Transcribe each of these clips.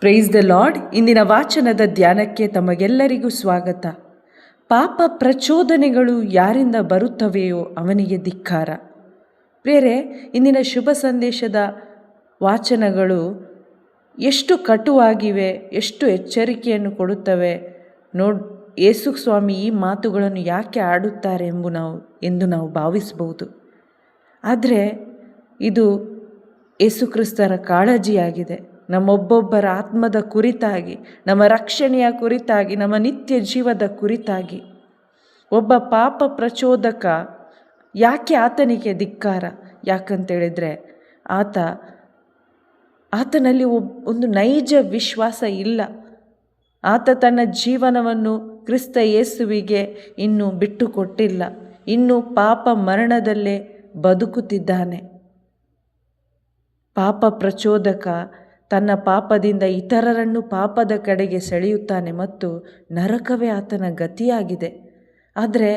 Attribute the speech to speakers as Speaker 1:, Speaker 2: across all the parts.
Speaker 1: Price the lord ಇಂದಿನ ವಾಚನದ ಧ್ಯಾನಕ್ಕೆ ತಮಗೆಲ್ಲರಿಗೂ ಸ್ವಾಗತ. ಪಾಪ ಪ್ರಚೋದನೆಗಳು ಯಾರಿಂದ ಬರುತ್ತವೆಯೋ ಅವನಿಗೆ ಧಿಕ್ಕಾರ. ಬೇರೆ ಇಂದಿನ ಶುಭ ಸಂದೇಶದ ವಾಚನಗಳು ಎಷ್ಟು ಕಟುವಾಗಿವೆ, ಎಷ್ಟು ಎಚ್ಚರಿಕೆಯನ್ನು ಕೊಡುತ್ತವೆ. ನೋಡ್ ಯೇಸು ಸ್ವಾಮಿ ಈ ಮಾತುಗಳನ್ನು ಯಾಕೆ ಆಡುತ್ತಾರೆ ಎಂಬು ನಾವು, ಎಂದು ನಾವು ಭಾವಿಸಬಹುದು. ಆದರೆ, ಇದು ಯೇಸುಕ್ರಿಸ್ತರ ಕಾಳಜಿಯಾಗಿದೆ. ನಮ್ಮೊಬ್ಬೊಬ್ಬರ ಆತ್ಮದ ಕುರಿತಾಗಿ, ನಮ್ಮ ರಕ್ಷಣೆಯ ಕುರಿತಾಗಿ, ನಮ್ಮ ನಿತ್ಯ ಜೀವದ ಕುರಿತಾಗಿ. ಒಬ್ಬ ಪಾಪ ಪ್ರಚೋದಕ ಯಾಕೆ ಆತನಿಗೆ ಧಿಕ್ಕಾರ? ಯಾಕಂತೇಳಿದರೆ ಆತ, ಆತನಲ್ಲಿ ಒಂದು ನೈಜ ವಿಶ್ವಾಸ ಇಲ್ಲ. ಆತ ತನ್ನ ಜೀವನವನ್ನು ಕ್ರಿಸ್ತ ಯೇಸುವಿಗೆ ಇನ್ನೂ ಬಿಟ್ಟು ಕೊಟ್ಟಿಲ್ಲ ಇನ್ನೂ ಪಾಪ ಮರಣದಲ್ಲೇ ಬದುಕುತ್ತಿದ್ದಾನೆ. ಪಾಪ ಪ್ರಚೋದಕ ತನ್ನ ಪಾಪದಿಂದ ಇತರರನ್ನು ಪಾಪದ ಕಡೆಗೆ ಸೆಳೆಯುತ್ತಾನೆ ಮತ್ತು ನರಕವೇ ಆತನ ಗತಿಯಾಗಿದೆ. ಆದರೆ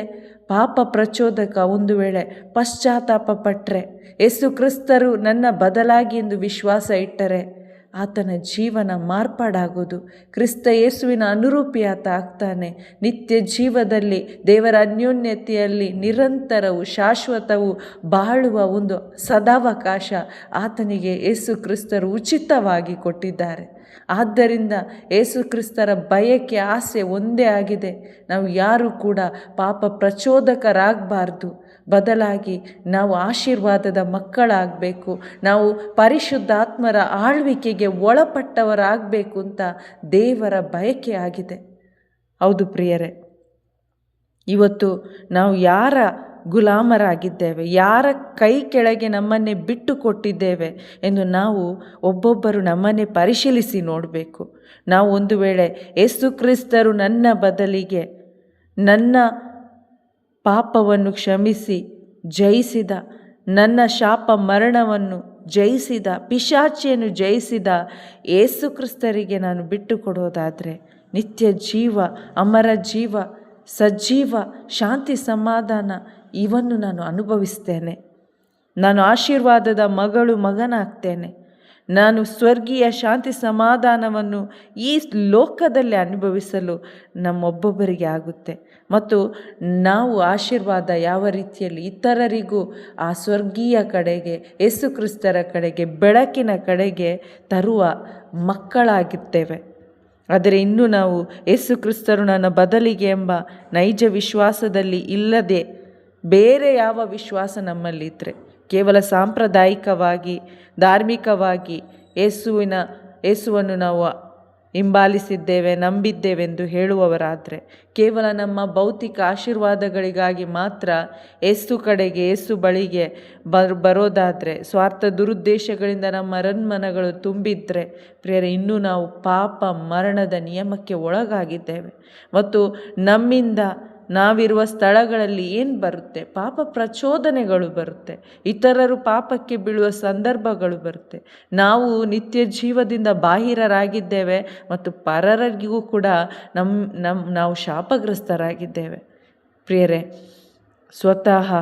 Speaker 1: ಪಾಪ ಪ್ರಚೋದಕ ಒಂದು ವೇಳೆ ಪಶ್ಚಾತ್ತಾಪ ಪಟ್ಟರೆ ಯೇಸು ಕ್ರಿಸ್ತರು ನನ್ನ ಬದಲಾಗಿ ಎಂದು ವಿಶ್ವಾಸ ಇಟ್ಟರೆ ಆತನ ಜೀವನ ಮಾರ್ಪಾಡಾಗೋದು. ಕ್ರಿಸ್ತ ಯೇಸುವಿನ ಅನುರೂಪಿ ಆತ ಆಗ್ತಾನೆ. ನಿತ್ಯ ಜೀವದಲ್ಲಿ, ದೇವರ ಅನ್ಯೋನ್ಯತೆಯಲ್ಲಿ ನಿರಂತರವು, ಶಾಶ್ವತವು ಬಾಳುವ ಒಂದು ಸದಾವಕಾಶ ಆತನಿಗೆ ಯೇಸು ಕ್ರಿಸ್ತರು ಉಚಿತವಾಗಿ ಕೊಟ್ಟಿದ್ದಾರೆ. ಆದ್ದರಿಂದ ಯೇಸು ಕ್ರಿಸ್ತರ ಬಯಕೆ, ಆಸೆ ಒಂದೇ ಆಗಿದೆ. ನಾವು ಯಾರು ಕೂಡ ಪಾಪ ಪ್ರಚೋದಕರಾಗಬಾರ್ದು. ಬದಲಾಗಿ ನಾವು ಆಶೀರ್ವಾದದ ಮಕ್ಕಳಾಗಬೇಕು. ನಾವು ಪರಿಶುದ್ಧಾತ್ಮರ ಆಳ್ವಿಕೆಗೆ ಒಳಪಟ್ಟವರಾಗಬೇಕು ಅಂತ ದೇವರ ಬಯಕೆ ಆಗಿದೆ. ಹೌದು ಪ್ರಿಯರೇ, ಇವತ್ತು ನಾವು ಯಾರ ಗುಲಾಮರಾಗಿದ್ದೇವೆ, ಯಾರ ಕೈ ಕೆಳಗೆ ನಮ್ಮನ್ನೇ ಬಿಟ್ಟು ಕೊಟ್ಟಿದ್ದೇವೆ ಎಂದು ನಾವು ಒಬ್ಬೊಬ್ಬರು ನಮ್ಮನ್ನೇ ಪರಿಶೀಲಿಸಿ ನೋಡಬೇಕು. ನಾವು ಒಂದು ವೇಳೆ ಯೇಸು ಕ್ರಿಸ್ತರು ನನ್ನ ಬದಲಿಗೆ ನನ್ನ ಪಾಪವನ್ನು ಕ್ಷಮಿಸಿ ಜಯಿಸಿದ, ನನ್ನ ಶಾಪ ಮರಣವನ್ನು ಜಯಿಸಿದ, ಪಿಶಾಚಿಯನ್ನು ಜಯಿಸಿದ ಏಸು ಕ್ರಿಸ್ತರಿಗೆ ನಾನು ಬಿಟ್ಟು ಕೊಡೋದಾದರೆ ನಿತ್ಯ ಜೀವ, ಅಮರ ಜೀವ ಸಜ್ಜೀವ ಶಾಂತಿ ಸಮಾಧಾನ ಇವನ್ನು ನಾನು ಅನುಭವಿಸ್ತೇನೆ. ನಾನು ಆಶೀರ್ವಾದದ ಮಗಳು, ಮಗನಾಗ್ತೇನೆ. ನಾನು ಸ್ವರ್ಗೀಯ ಶಾಂತಿ ಸಮಾಧಾನವನ್ನು ಈ ಲೋಕದಲ್ಲಿ ಅನುಭವಿಸಲು ನಮ್ಮೊಬ್ಬೊಬ್ಬರಿಗೆ ಆಗುತ್ತೆ. ಮತ್ತು ನಾವು ಆಶೀರ್ವಾದ ಯಾವ ರೀತಿಯಲ್ಲಿ ಇತರರಿಗೂ ಆ ಸ್ವರ್ಗೀಯ ಕಡೆಗೆ, ಯೇಸು ಕ್ರಿಸ್ತರ ಕಡೆಗೆ, ಬೆಳಕಿನ ಕಡೆಗೆ ತರುವ ಮಕ್ಕಳಾಗಿರ್ತೇವೆ ಆದರೆ ಇನ್ನೂ ನಾವು ಯೇಸು ಕ್ರಿಸ್ತರು ನನ್ನ ಬದಲಿಗೆ ಎಂಬ ನೈಜ ವಿಶ್ವಾಸದಲ್ಲಿ ಇಲ್ಲದೆ ಬೇರೆ ಯಾವ ವಿಶ್ವಾಸ ನಮ್ಮಲ್ಲಿದ್ದರೆ ಕೇವಲ ಸಾಂಪ್ರದಾಯಿಕವಾಗಿ, ಧಾರ್ಮಿಕವಾಗಿ ಯೇಸುವಿನ, ಯೇಸುವನ್ನು ನಾವು ಹಿಂಬಾಲಿಸಿದ್ದೇವೆ, ನಂಬಿದ್ದೇವೆಂದು ಹೇಳುವವರಾದರೆ ಕೇವಲ ನಮ್ಮ ಭೌತಿಕ ಆಶೀರ್ವಾದಗಳಿಗಾಗಿ ಮಾತ್ರ ಏಸು ಕಡೆಗೆ ಏಸು ಬಳಿಗೆ ಬರ್, ಬರೋದಾದರೆ ಸ್ವಾರ್ಥ ದುರುದ್ದೇಶಗಳಿಂದ ನಮ್ಮ ರನ್ಮನಗಳು ತುಂಬಿದ್ರೆ ಪ್ರಿಯರೇ, ಇನ್ನೂ ನಾವು ಪಾಪ ಮರಣದ ನಿಯಮಕ್ಕೆ ಒಳಗಾಗಿದ್ದೇವೆ. ಮತ್ತು ನಮ್ಮಿಂದ ನಾವಿರುವ ಸ್ಥಳಗಳಲ್ಲಿ ಏನು ಬರುತ್ತೆ? ಪಾಪ ಪ್ರಚೋದನೆಗಳು ಬರುತ್ತೆ. ಇತರರು ಪಾಪಕ್ಕೆ ಬೀಳುವ ಸಂದರ್ಭಗಳು ಬರುತ್ತೆ. ನಾವು ನಿತ್ಯ ಜೀವದಿಂದ ಬಾಹಿರರಾಗಿದ್ದೇವೆ ಮತ್ತು ಪರರಿಗೂ ಕೂಡ ನಮ್ಮ ನಮ್ಮ ನಾವು ಶಾಪಗ್ರಸ್ತರಾಗಿದ್ದೇವೆ. ಪ್ರಿಯರೇ, ಸ್ವತಃ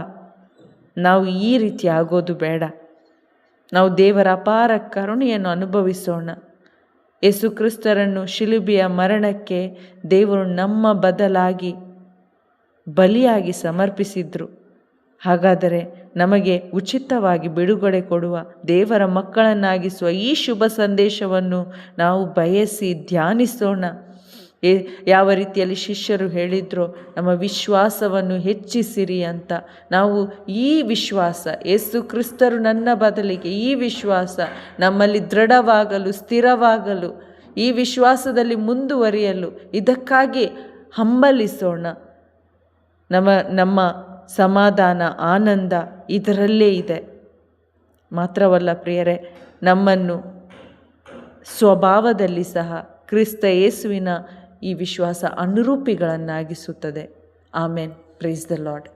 Speaker 1: ನಾವು ಈ ರೀತಿ ಆಗೋದು ಬೇಡ. ನಾವು ದೇವರ ಅಪಾರ ಕರುಣೆಯನ್ನು ಅನುಭವಿಸೋಣ. ಯೇಸು ಕ್ರಿಸ್ತರನ್ನು ಶಿಲುಬೆಯ ಮರಣಕ್ಕೆ ದೇವರು ನಮ್ಮ ಬದಲಾಗಿ ಬಲಿಯಾಗಿ ಸಮರ್ಪಿಸಿದ್ರು. ಹಾಗಾದರೆ ನಮಗೆ ಉಚಿತವಾಗಿ ಬಿಡುಗಡೆ ಕೊಡುವ ದೇವರ ಮಕ್ಕಳನ್ನಾಗಿಸುವ ಈ ಶುಭ ಸಂದೇಶವನ್ನು ನಾವು ಬಯಸಿ ಧ್ಯಾನಿಸೋಣ. ಏ ಯಾವ ರೀತಿಯಲ್ಲಿ ಶಿಷ್ಯರು ಹೇಳಿದ್ರೋ, ನಮ್ಮ ವಿಶ್ವಾಸವನ್ನು ಹೆಚ್ಚಿಸಿರಿ ಅಂತ. ನಾವು ಈ ವಿಶ್ವಾಸ, ಯೇಸು ಕ್ರಿಸ್ತರು ನನ್ನ ಬದಲಿಗೆ ಈ ವಿಶ್ವಾಸ, ನಮ್ಮಲ್ಲಿ ದೃಢವಾಗಲು, ಸ್ಥಿರವಾಗಲು, ಈ ವಿಶ್ವಾಸದಲ್ಲಿ ಮುಂದುವರಿಯಲು ಇದಕ್ಕಾಗಿ ಹಂಬಲಿಸೋಣ. ನಮ್ಮ ನಮ್ಮ ಸಮಾಧಾನ, ಆನಂದ ಇದರಲ್ಲೇ ಇದೆ. ಮಾತ್ರವಲ್ಲ ಪ್ರಿಯರೇ, ನಮ್ಮನ್ನು ಸ್ವಭಾವದಲ್ಲಿ ಸಹ ಕ್ರಿಸ್ತ ಯೇಸುವಿನ ಈ ವಿಶ್ವಾಸ ಅನುರೂಪಿಗಳನ್ನಾಗಿಸುತ್ತದೆ. ಆಮೇನ್. Praise the Lord